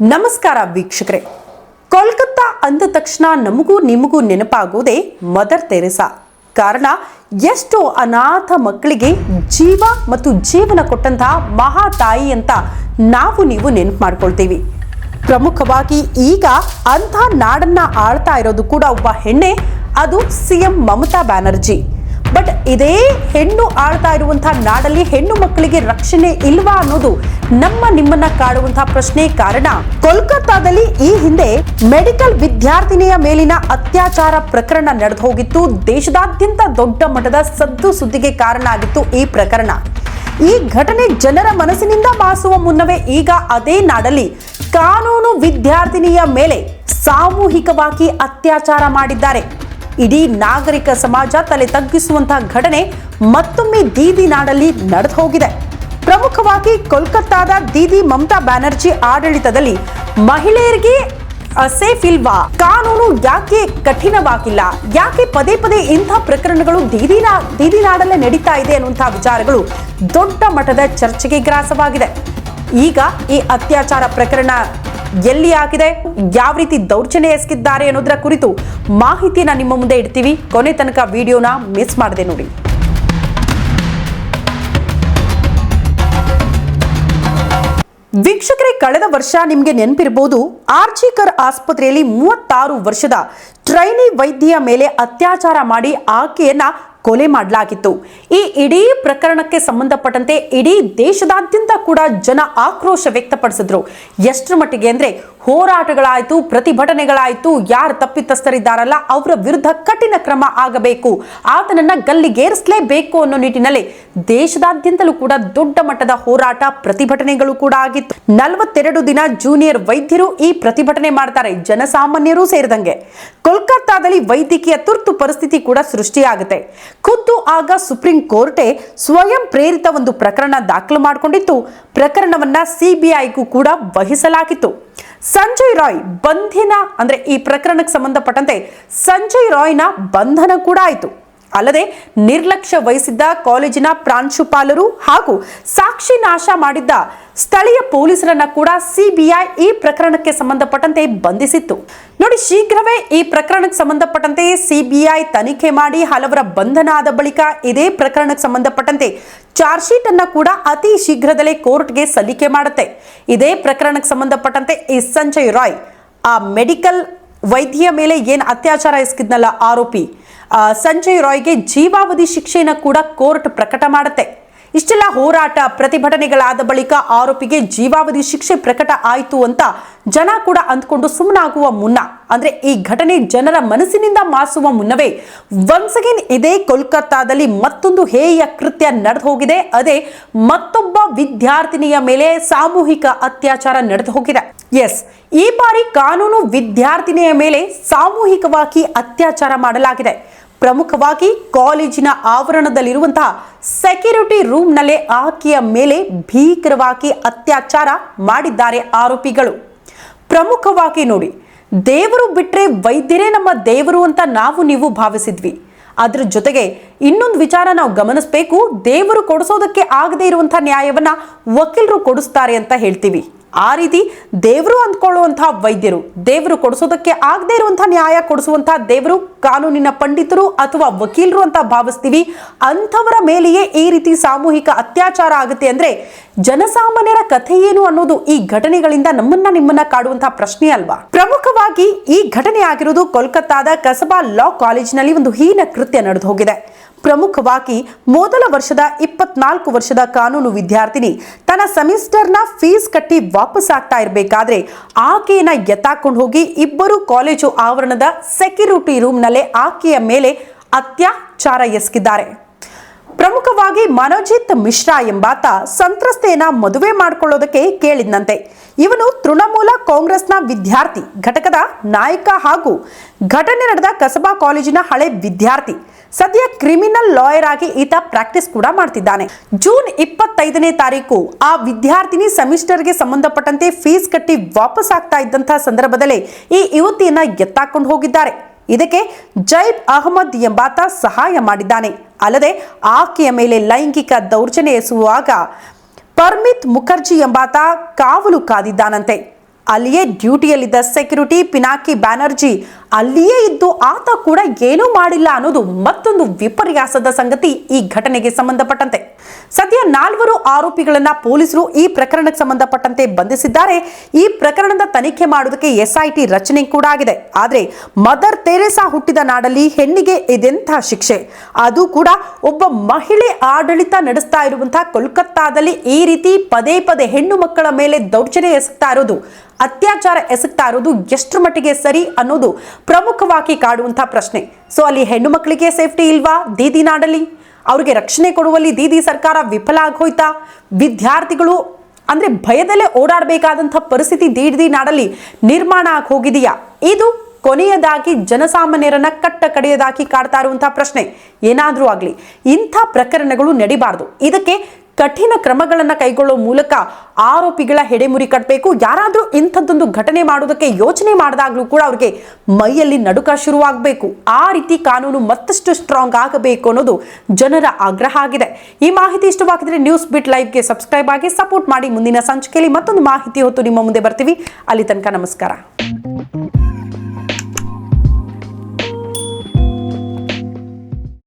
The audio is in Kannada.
ನಮಸ್ಕಾರ ವೀಕ್ಷಕರೇ. ಕೋಲ್ಕತ್ತಾ ಅಂದ ತಕ್ಷಣ ನಮಗೂ ನಿಮಗೂ ನೆನಪಾಗೋದೇ ಮದರ್ ತೆರೆಸಾ. ಕಾರಣ, ಎಷ್ಟೋ ಅನಾಥ ಮಕ್ಕಳಿಗೆ ಜೀವ ಮತ್ತು ಜೀವನ ಕೊಟ್ಟಂತಹ ಮಹಾ ತಾಯಿ ಅಂತ ನಾವು ನೀವು ನೆನಪು ಮಾಡ್ಕೊಳ್ತೀವಿ. ಪ್ರಮುಖವಾಗಿ ಈಗ ಅಂಥ ನಾಡನ್ನ ಆಳ್ತಾ ಇರೋದು ಕೂಡ ಒಬ್ಬ ಹೆಣ್ಣೆ, ಅದು C M Mamata Banerjee. But ಇದೇ ಹೆಣ್ಣು ಆಳ್ತಾ ಇರುವಂತಹ ನಾಡಲ್ಲಿ ಹೆಣ್ಣು ಮಕ್ಕಳಿಗೆ ರಕ್ಷಣೆ ಇಲ್ವಾ ಅನ್ನೋದು ನಮ್ಮ ನಿಮ್ಮನ್ನ ಕಾಡುವಂತಹ ಪ್ರಶ್ನೆ ಕಾರಣ. ಕೋಲ್ಕತ್ತಾದಲ್ಲಿ ಈ ಹಿಂದೆ ಮೆಡಿಕಲ್ ವಿದ್ಯಾರ್ಥಿನಿಯ ಮೇಲಿನ ಅತ್ಯಾಚಾರ ಪ್ರಕರಣ ನಡೆದು ಹೋಗಿತ್ತು. ದೇಶದಾದ್ಯಂತ ದೊಡ್ಡ ಮಟ್ಟದ ಸದ್ದು ಸುದ್ದಿಗೆ ಕಾರಣ ಆಗಿತ್ತು ಈ ಪ್ರಕರಣ. ಈ ಘಟನೆ ಜನರ ಮನಸ್ಸಿನಿಂದ ಬಾಸುವ ಮುನ್ನವೇ ಈಗ ಅದೇ ನಾಡಲ್ಲಿ ಕಾನೂನು ವಿದ್ಯಾರ್ಥಿನಿಯ ಮೇಲೆ ಸಾಮೂಹಿಕವಾಗಿ ಅತ್ಯಾಚಾರ ಮಾಡಿದ್ದಾರೆ. ಇಡೀ ನಾಗರಿಕ ಸಮಾಜ ತಲೆ ತಗ್ಗಿಸುವಂತಹ ಘಟನೆ ಮತ್ತೊಮ್ಮೆ ದೀದಿ ನಾಡಲ್ಲಿ ನಡೆದು ಹೋಗಿದೆ. ಪ್ರಮುಖವಾಗಿ ಕೋಲ್ಕತ್ತಾದ ದೀದಿ ಮಮತಾ ಬ್ಯಾನರ್ಜಿ ಆಡಳಿತದಲ್ಲಿ ಮಹಿಳೆಯರಿಗೆ ಸೇಫ್ ಇಲ್ವಾ? ಕಾನೂನು ಯಾಕೆ ಕಠಿಣವಾಗಿಲ್ಲ? ಯಾಕೆ ಪದೇ ಪದೇ ಇಂಥ ಪ್ರಕರಣಗಳು ದೀದಿ ನಾ, ದೀದಿ ನಾಡಲ್ಲೇ ನಡೀತಾ ಇದೆ ಅನ್ನುವಂತಹ ವಿಚಾರಗಳು ದೊಡ್ಡ ಮಟ್ಟದ ಚರ್ಚೆಗೆ ಗ್ರಾಸವಾಗಿದೆ. ಈಗ ಈ ಅತ್ಯಾಚಾರ ಪ್ರಕರಣ ಎಲ್ಲಿ ಆಗಿದೆ, ಯಾವ ರೀತಿ ದೌರ್ಜನ್ಯ ಎಸಗಿದ್ದಾರೆ ಅನ್ನೋದರ ಕುರಿತು ಮಾಹಿತಿಯನ್ನ ನಿಮ್ಮ ಮುಂದೆ ಇಡ್ತೀವಿ. ಕೊನೆ ತನಕ ವಿಡಿಯೋನ ಮಿಸ್ ಮಾಡದೆ ನೋಡಿ. ವೀಕ್ಷಕರೇ, ಕಳೆದ ವರ್ಷ ನಿಮಗೆ ನೆನಪಿರಬಹುದು ಆರ್ಜಿಕರ್ ಆಸ್ಪತ್ರೆಯಲ್ಲಿ ಮೂವತ್ತಾರು ವರ್ಷದ ಟ್ರೈನಿ ವೈದ್ಯ ಮೇಲೆ ಅತ್ಯಾಚಾರ ಮಾಡಿ ಆಕೆಯನ್ನ ಕೊಲೆ ಮಾಡಲಾಗಿತ್ತು. ಈ ಇಡೀ ಪ್ರಕರಣಕ್ಕೆ ಸಂಬಂಧಪಟ್ಟಂತೆ ಇಡೀ ದೇಶದಾದ್ಯಂತ ಕೂಡ ಜನ ಆಕ್ರೋಶ ವ್ಯಕ್ತಪಡಿಸಿದ್ರು. ಎಷ್ಟರ ಮಟ್ಟಿಗೆ ಅಂದ್ರೆ ಹೋರಾಟಗಳಾಯಿತು, ಪ್ರತಿಭಟನೆಗಳಾಯಿತು, ಯಾರು ತಪ್ಪಿತಸ್ಥರಿದ್ದಾರಲ್ಲ ಅವರ ವಿರುದ್ಧ ಕಠಿಣ ಕ್ರಮ ಆಗಬೇಕು. ಆತನನ್ನ ಗಲ್ಲಿಗೇರಿಸಲೇಬೇಕು ಅನ್ನೋ ನಿಟ್ಟಿನಲ್ಲಿ ದೇಶದಾದ್ಯಂತಲೂ ಕೂಡ ದೊಡ್ಡ ಮಟ್ಟದ ಹೋರಾಟ, ಪ್ರತಿಭಟನೆಗಳು ಕೂಡ ಆಗಿತ್ತು. ನಲವತ್ತೆರಡು ದಿನ ಜೂನಿಯರ್ ವೈದ್ಯರು ಈ ಪ್ರತಿಭಟನೆ ಮಾಡ್ತಾರೆ, ಜನಸಾಮಾನ್ಯರು ಸೇರಿದಂಗೆ. ಕೋಲ್ಕತ್ತಾದಲ್ಲಿ ವೈದ್ಯಕೀಯ ತುರ್ತು ಪರಿಸ್ಥಿತಿ ಕೂಡ ಸೃಷ್ಟಿಯಾಗುತ್ತೆ. ಖುದ್ದು ಆಗ ಸುಪ್ರೀಂ ಕೋರ್ಟೇ ಸ್ವಯಂ ಪ್ರೇರಿತ ಒಂದು ಪ್ರಕರಣ ದಾಖಲು ಮಾಡಿಕೊಂಡಿತ್ತು. ಪ್ರಕರಣವನ್ನ ಸಿಬಿಐಗೂ ಕೂಡ ವಹಿಸಲಾಗಿತ್ತು. ಸಂಜಯ್ ರಾಯ್ ಬಂಧಿನ, ಅಂದ್ರೆ ಈ ಪ್ರಕರಣಕ್ಕೆ ಸಂಬಂಧಪಟ್ಟಂತೆ ಸಂಜಯ್ ರಾಯ್ನ ಬಂಧನ ಕೂಡ ಆಯಿತು. ಅಲ್ಲದೆ ನಿರ್ಲಕ್ಷ್ಯ ವಹಿಸಿದ್ದ ಕಾಲೇಜಿನ ಪ್ರಾಂಶುಪಾಲರು ಹಾಗೂ ಸಾಕ್ಷಿ ನಾಶ ಮಾಡಿದ್ದ ಸ್ಥಳೀಯ ಪೊಲೀಸರನ್ನ ಕೂಡ ಸಿಬಿಐ ಈ ಪ್ರಕರಣಕ್ಕೆ ಸಂಬಂಧಪಟ್ಟಂತೆ ಬಂಧಿಸಿತ್ತು. ನೋಡಿ, ಶೀಘ್ರವೇ ಈ ಪ್ರಕರಣಕ್ಕೆ ಸಂಬಂಧಪಟ್ಟಂತೆ ಸಿಬಿಐ ತನಿಖೆ ಮಾಡಿ ಹಲವರ ಬಂಧನ ಆದ ಬಳಿಕ ಇದೇ ಪ್ರಕರಣಕ್ಕೆ ಸಂಬಂಧಪಟ್ಟಂತೆ ಚಾರ್ಜ್ ಶೀಟ್ ಅನ್ನ ಕೂಡ ಅತಿ ಶೀಘ್ರದಲ್ಲೇ ಕೋರ್ಟ್ಗೆ ಸಲ್ಲಿಕೆ ಮಾಡುತ್ತೆ. ಇದೇ ಪ್ರಕರಣಕ್ಕೆ ಸಂಬಂಧಪಟ್ಟಂತೆ ಈ ಸಂಜಯ್ ರಾಯ್, ಆ ಮೆಡಿಕಲ್ ವೈದ್ಯ ಮೇಲೆ ಏನು ಅತ್ಯಾಚಾರ ಎಸಗಿದ್ನಲ್ಲ ಆರೋಪಿ ಸಂಜಯ್ ರಾಯ್ಗೆ ಜೀವಾವಧಿ ಶಿಕ್ಷೆಯನ್ನು ಕೂಡ ಕೋರ್ಟ್ ಪ್ರಕಟ ಮಾಡುತ್ತೆ. ಇಷ್ಟೆಲ್ಲ ಹೋರಾಟ ಪ್ರತಿಭಟನೆಗಳಾದ ಬಳಿಕ ಆರೋಪಿಗೆ ಜೀವಾವಧಿ ಶಿಕ್ಷೆ ಪ್ರಕಟ ಆಯಿತು ಅಂತ ಜನ ಕೂಡ ಅಂದ್ಕೊಂಡು ಸುಮ್ಮನಾಗುವ ಮುನ್ನ, ಅಂದ್ರೆ ಈ ಘಟನೆ ಜನರ ಮನಸ್ಸಿನಿಂದ ಮಾಸುವ ಮುನ್ನವೇ ಒನ್ಸ್ ಅಗೇನ್ ಇದೇ ಕೋಲ್ಕತ್ತಾದಲ್ಲಿ ಮತ್ತೊಂದು ಹೇಯ ಕೃತ್ಯ ನಡೆದು ಹೋಗಿದೆ ಅದೇ ಮತ್ತೊಬ್ಬ ವಿದ್ಯಾರ್ಥಿನಿಯ ಮೇಲೆ ಸಾಮೂಹಿಕ ಅತ್ಯಾಚಾರ ನಡೆದು ಹೋಗಿದೆ ಎಸ್ ಈ ಬಾರಿ ಕಾನೂನು ವಿದ್ಯಾರ್ಥಿನಿಯ ಮೇಲೆ ಸಾಮೂಹಿಕವಾಗಿ ಅತ್ಯಾಚಾರ ಮಾಡಲಾಗಿದೆ. ಪ್ರಮುಖವಾಗಿ ಕಾಲೇಜಿನ ಆವರಣದಲ್ಲಿರುವಂತಹ ಸೆಕ್ಯೂರಿಟಿ ರೂಮ್ನಲ್ಲೇ ಆಕೆಯ ಮೇಲೆ ಭೀಕರವಾಗಿ ಅತ್ಯಾಚಾರ ಮಾಡಿದ್ದಾರೆ ಆರೋಪಿಗಳು. ಪ್ರಮುಖವಾಗಿ ನೋಡಿ, ದೇವರು ಬಿಟ್ರೆ ವೈದ್ಯರೇ ನಮ್ಮ ದೇವರು ಅಂತ ನಾವು ನೀವು ಭಾವಿಸಿದ್ವಿ. ಅದರ ಜೊತೆಗೆ ಇನ್ನೊಂದು ವಿಚಾರ ನಾವು ಗಮನಿಸಬೇಕು, ದೇವರು ಕೊಡಿಸೋದಕ್ಕೆ ಆಗದೇ ಇರುವಂತಹ ನ್ಯಾಯವನ್ನ ವಕೀಲರು ಕೊಡಿಸ್ತಾರೆ ಅಂತ ಹೇಳ್ತೀವಿ. ಆ ರೀತಿ ದೇವರು ಅಂದ್ಕೊಳ್ಳುವಂತಹ ವೈದ್ಯರು, ದೇವರು ಕೊಡಿಸೋದಕ್ಕೆ ಆಗದೇ ಇರುವಂತಹ ನ್ಯಾಯ ಕೊಡಿಸುವಂತಹ ದೇವರು, ಕಾನೂನಿನ ಪಂಡಿತರು ಅಥವಾ ವಕೀಲರು ಅಂತ ಭಾವಿಸ್ತೀವಿ. ಅಂಥವರ ಮೇಲೆಯೇ ಈ ರೀತಿ ಸಾಮೂಹಿಕ ಅತ್ಯಾಚಾರ ಆಗುತ್ತೆ ಅಂದ್ರೆ ಜನಸಾಮಾನ್ಯರ ಕಥೆ ಏನು ಅನ್ನೋದು ಈ ಘಟನೆಗಳಿಂದ ನಮ್ಮನ್ನ ನಿಮ್ಮನ್ನ ಕಾಡುವಂತಹ ಪ್ರಶ್ನೆ ಅಲ್ವಾ? ಪ್ರಮುಖವಾಗಿ ಈ ಘಟನೆ ಆಗಿರೋದು ಕೋಲ್ಕತ್ತಾದ ಕಸಬಾ ಲಾ ಕಾಲೇಜಿನಲ್ಲಿ ಒಂದು ಹೀನ ಕೃತ್ಯ ನಡೆದು ಹೋಗಿದೆ. ಪ್ರಮುಖವಾಗಿ ಮೊದಲ ವರ್ಷದ ಇಪ್ಪತ್ನಾಲ್ಕು ವರ್ಷದ ಕಾನೂನು ವಿದ್ಯಾರ್ಥಿನಿ. ತನ್ನ ಸೆಮಿಸ್ಟರ್ನ ಫೀಸ್ ಕಟ್ಟಿ ವಾಪಸ್ ಆಗ್ತಾ ಇರಬೇಕಾದ್ರೆ ಆಕೆಯನ್ನ ಎತ್ತಾಕೊಂಡು ಹೋಗಿ ಇಬ್ಬರು ಕಾಲೇಜು ಆವರಣದ ಸೆಕ್ಯೂರಿಟಿ ರೂಮ್ನಲ್ಲೇ ಆಕೆಯ ಮೇಲೆ ಅತ್ಯಾಚಾರ ಎಸಗಿದ್ದಾರೆ. ಪ್ರಮುಖವಾಗಿ ಮನೋಜಿತ್ ಮಿಶ್ರಾ ಎಂಬಾತ ಸಂತ್ರಸ್ತೆಯನ್ನ ಮದುವೆ ಮಾಡಿಕೊಳ್ಳೋದಕ್ಕೆ ಕೇಳಿದ್ನಂತೆ. ಇವನು ತೃಣಮೂಲ ಕಾಂಗ್ರೆಸ್ನ ವಿದ್ಯಾರ್ಥಿ, ಘಟಕದ ನಾಯಕ ಹಾಗೂ ಘಟನೆ ನಡೆದ ಕಸಬಾ ಕಾಲೇಜಿನ ಹಳೆ ವಿದ್ಯಾರ್ಥಿ. ಸದ್ಯ ಕ್ರಿಮಿನಲ್ ಲಾಯರ್ ಆಗಿ ಈತ ಪ್ರಾಕ್ಟೀಸ್ ಕೂಡ ಮಾಡ್ತಿದ್ದಾನೆ. ಜೂನ್ ಇಪ್ಪತ್ತೈದನೇ ತಾರೀಕು ಆ ವಿದ್ಯಾರ್ಥಿನಿ ಸೆಮಿಸ್ಟರ್ಗೆ ಸಂಬಂಧಪಟ್ಟಂತೆ ಫೀಸ್ ಕಟ್ಟಿ ವಾಪಸ್ ಆಗ್ತಾ ಇದ್ದಂತಹ ಸಂದರ್ಭದಲ್ಲಿ ಈ ಯುವತಿಯನ್ನ ಎತ್ತಾಕೊಂಡು ಹೋಗಿದ್ದಾರೆ. ಇದಕ್ಕೆ ಜೈಬ್ ಅಹಮದ್ ಎಂಬಾತ ಸಹಾಯ ಮಾಡಿದ್ದಾನೆ. ಅಲ್ಲದೆ ಆಕೆಯ ಮೇಲೆ ಲೈಂಗಿಕ ದೌರ್ಜನ್ಯ ಎಸಗುವಾಗ ಪರ್ಮಿತ್ ಮುಖರ್ಜಿ ಎಂಬಾತ ಕಾವಲು ಕಾದಿದ್ದಾನಂತೆ. ಅಲ್ಲಿಯೇ ಡ್ಯೂಟಿಯಲ್ಲಿದ್ದ ಸೆಕ್ಯೂರಿಟಿ ಪಿನಾಕಿ ಬ್ಯಾನರ್ಜಿ ಅಲ್ಲಿಯೇ ಇದ್ದು ಆತ ಕೂಡ ಏನೂ ಮಾಡಿಲ್ಲ ಅನ್ನೋದು ಮತ್ತೊಂದು ವಿಪರ್ಯಾಸದ ಸಂಗತಿ ಈ ಘಟನೆಗೆ ಸಂಬಂಧಪಟ್ಟಂತೆ. ಸದ್ಯ ನಾಲ್ವರು ಆರೋಪಿಗಳನ್ನ ಪೊಲೀಸರು ಈ ಪ್ರಕರಣಕ್ಕೆ ಸಂಬಂಧಪಟ್ಟಂತೆ ಬಂಧಿಸಿದ್ದಾರೆ. ಈ ಪ್ರಕರಣದ ತನಿಖೆ ಮಾಡುವುದಕ್ಕೆ ಎಸ್ಐಟಿ ರಚನೆ ಕೂಡ ಆಗಿದೆ. ಆದರೆ ಮದರ್ ತೆರೆಸಾ ಹುಟ್ಟಿದ ನಾಡಲ್ಲಿ ಹೆಣ್ಣಿಗೆ ಇದೆಂಥ ಶಿಕ್ಷೆ. ಅದು ಕೂಡ ಒಬ್ಬ ಮಹಿಳೆ ಆಡಳಿತ ನಡೆಸ್ತಾ ಇರುವಂತಹ ಕೋಲ್ಕತ್ತಾದಲ್ಲಿ ಈ ರೀತಿ ಪದೇ ಪದೇ ಹೆಣ್ಣು ಮಕ್ಕಳ ಮೇಲೆ ದೌರ್ಜನ್ಯ ಎಸಗ್ತಾ ಇರೋದು, ಅತ್ಯಾಚಾರ ಎಸಗ್ತಾ ಇರೋದು ಎಷ್ಟು ಮಟ್ಟಿಗೆ ಸರಿ ಅನ್ನೋದು ಪ್ರಮುಖವಾಗಿ ಕಾಡುವಂತಹ ಪ್ರಶ್ನೆ. ಸೊ ಅಲ್ಲಿ ಹೆಣ್ಣು ಮಕ್ಕಳಿಗೆ ಸೇಫ್ಟಿ ಇಲ್ವಾ? ದೀದಿ ನಾಡಲ್ಲಿ? ಅವ್ರಿಗೆ ರಕ್ಷಣೆ ಕೊಡುವಲ್ಲಿ ದೀದಿ ಸರ್ಕಾರ ವಿಫಲ ಆಗೋಯ್ತಾ? ವಿದ್ಯಾರ್ಥಿಗಳು ಅಂದ್ರೆ ಭಯದಲ್ಲೇ ಓಡಾಡಬೇಕಾದಂಥ ಪರಿಸ್ಥಿತಿ ದೀಡಿ ನಾಡಲ್ಲಿ ನಿರ್ಮಾಣ ಆಗಿ ಹೋಗಿದೆಯಾ? ಇದು ಕೊನೆಯದಾಗಿ ಜನಸಾಮಾನ್ಯರನ್ನ ಕಟ್ಟ ಕಡೆಯದಾಗಿ ಕಾಡ್ತಾ ಇರುವಂತಹ ಪ್ರಶ್ನೆ. ಏನಾದರೂ ಆಗಲಿ, ಇಂಥ ಪ್ರಕರಣಗಳು ನಡಿಬಾರ್ದು. ಇದಕ್ಕೆ ಕಠಿಣ ಕ್ರಮಗಳನ್ನು ಕೈಗೊಳ್ಳುವ ಮೂಲಕ ಆರೋಪಿಗಳ ಹೆಡೆಮುರಿ ಕಟ್ಟಬೇಕು ಯಾರಾದರೂ ಇಂಥದ್ದೊಂದು ಘಟನೆ ಮಾಡೋದಕ್ಕೆ ಯೋಚನೆ ಮಾಡಿದಾಗಲೂ ಕೂಡ ಅವ್ರಿಗೆ ಮೈಯಲ್ಲಿ ನಡುಕ ಶುರುವಾಗಬೇಕು. ಆ ರೀತಿ ಕಾನೂನು ಮತ್ತಷ್ಟು ಸ್ಟ್ರಾಂಗ್ ಆಗಬೇಕು ಅನ್ನೋದು ಜನರ ಆಗ್ರಹ ಆಗಿದೆ. ಈ ಮಾಹಿತಿ ಇಷ್ಟವಾಗಿದ್ರೆ ನ್ಯೂಸ್ ಬಿಟ್ ಲೈವ್ಗೆ ಸಬ್ಸ್ಕ್ರೈಬ್ ಆಗಿ ಸಪೋರ್ಟ್ ಮಾಡಿ ಮುಂದಿನ ಸಂಚಿಕೆಯಲ್ಲಿ ಮತ್ತೊಂದು ಮಾಹಿತಿ ಹೊತ್ತು ನಿಮ್ಮ ಮುಂದೆ ಬರ್ತೀವಿ. ಅಲ್ಲಿ ತನಕ ನಮಸ್ಕಾರ.